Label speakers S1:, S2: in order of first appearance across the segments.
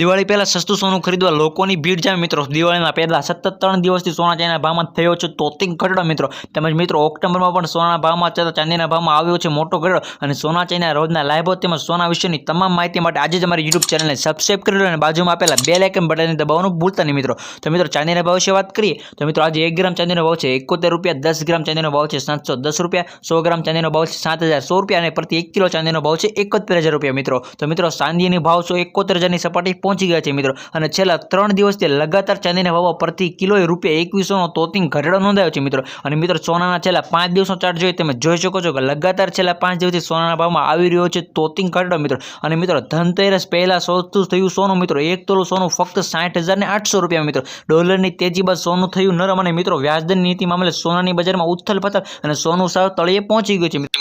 S1: દિવાળી પહેલાં સસ્તું સોનું ખરીદવા લોકોની ભીડ જામે મિત્રો. દિવાળીના પહેલાં સતત ત્રણ દિવસથી સોના ચાંદીના ભાવમાં થયો છે તોતિંગ ઘટાડો મિત્રો. તેમજ મિત્રો, ઓક્ટોબરમાં પણ સોનાના ભાવમાં તથા ચાંદીના ભાવમાં આવ્યો છે મોટો ઘટાડો અને સોના ચાંદીના રોજના લાભો તેમજ સોના વિશેની તમામ માહિતી માટે આજે જ અમારી યુટ્યુબ ચેનલને સબસ્ક્રાઈબ કરી લો અને બાજુમાં આપેલા બે લાઇકન બટનને દબાવવાનું ભૂલતા નહીં મિત્રો. તો મિત્રો, ચાંદીના ભાવ વિશે વાત કરીએ, તો મિત્રો, આજે એક ગ્રામ ચાંદીનો ભાવ છે એકોતેર રૂપિયા, દસ ગ્રામ ચાંદીનો ભાવ છે સાતસો દસ રૂપિયા, સો ગ્રામ ચાંદીનો ભાવ છે સાત હજાર સો રૂપિયા અને પ્રતિ એક કિલો ચાંદીનો ભાવ છે એકોતેર હજાર રૂપિયા મિત્રો. તો મિત્રો, ચાંદીની ભાવ સો એકોતેર હજારની સપાટી પહોંચી ગયા છે મિત્રો. અને છેલ્લા ત્રણ દિવસથી લગાતાર ચાંદીના ભાવો પ્રતિ કિલોએ રૂપિયા એકવીસોનો તોતિંગ ઘટાડો નોંધાયો છે મિત્રો. અને મિત્રો, સોનાના છેલ્લા પાંચ દિવસનો ચાર્ટ જોઈએ તમે જોઈ શકો છો કે લગાતાર છેલ્લા પાંચ દિવસથી સોનાના ભાવમાં આવી રહ્યો છે તોતિંગ ઘટાડો મિત્રો. અને મિત્રો, ધનતેરસ પહેલાં સૌથી થયું સોનું મિત્રો. એક તોલું સોનું ફક્ત સાઠ હજારને આઠસો રૂપિયા મિત્રો. ડોલરની તેજી બાદ સોનું થયું નરમ અને મિત્રો, વ્યાજદરની નીતિ મામલે સોનાની બજારમાં ઉથલ પથલ અને સોનું સાવ તળિયે પહોંચી ગયું છે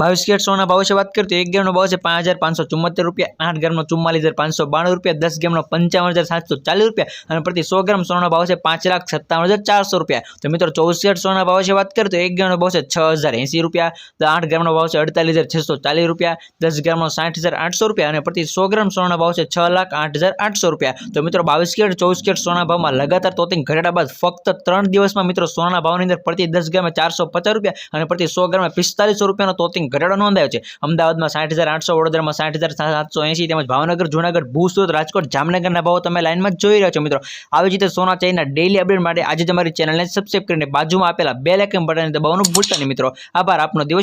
S1: બાવીસ કેરેટ સોના ભાવ વિશે વાત કરીએ તો એક ગ્રામનો ભાવ છે પાંચ હજાર પાંચસો ચુમ્મોતેર રૂપિયા, આઠ ગ્રામનો ચુમ્માલીસ હજાર પાંચસો બાણું રૂપિયા, દસ ગ્રામનો પંચાવન હજાર સાતસો ચાલીસ રૂપિયા અને પ્રતિ સો ગ્રામ સોનાનો ભાવ છે પાંચ લાખ સત્તાવન હજાર ચારસો રૂપિયા. તો મિત્રો ચોવીસ કેરેટ સોના ભાવ વિશે વાત કરીએ તો એક ગ્રામનો ભાવ છે છ હજાર એંસી રૂપિયા આઠ ગ્રામનો ભાવ છે અડતાલીસ હજાર છસો ચાલીસ રૂપિયા, દસ ગ્રામનો સાઠ હજાર આઠસો રૂપિયા અને પ્રતિ સો ગ્રામ સોનાનો ભાવ છે છ લાખ આઠ હજાર આઠસો રૂપિયા. તો મિત્રો બાવીસ કેરેટ, ચોવીસ કેરેટ સોના ભાવમાં લગાતાર તોતિંગ ઘટાડા બાદ ફક્ત ત્રણ દિવસમાં મિત્રો સોનાના ભાવની અંદર પ્રતિ દસ ગ્રામે ચારસો પચાસ રૂપિયા અને પ્રતિ સો ગ્રામે પિસ્તાલીસો રૂપિયાનો તોતિંગ ઘટાડો નોંધાયો છે. અમદાવાદમાં સાઠ હજાર આઠસો, વડોદરામાં સાઠ હજાર સાતસો એંસી તેમજ ભાવનગર, જુનાગઢ ભૂ સુરત, રાજકોટ, જામનગરના ભાવો તમે લાઇનમાં જોઈ રહ્યા છો મિત્રો. આવી રીતે સોના ચાઈના ડેલી અપડેટ માટે આજે તમારી ચેનલને સબસ્ક્રાઇબ કરીને બાજુમાં આપેલા બે લાઇકન બટન દબાવવાનું ભૂલતા નહીં મિત્રો. આભાર. આપનો દિવસ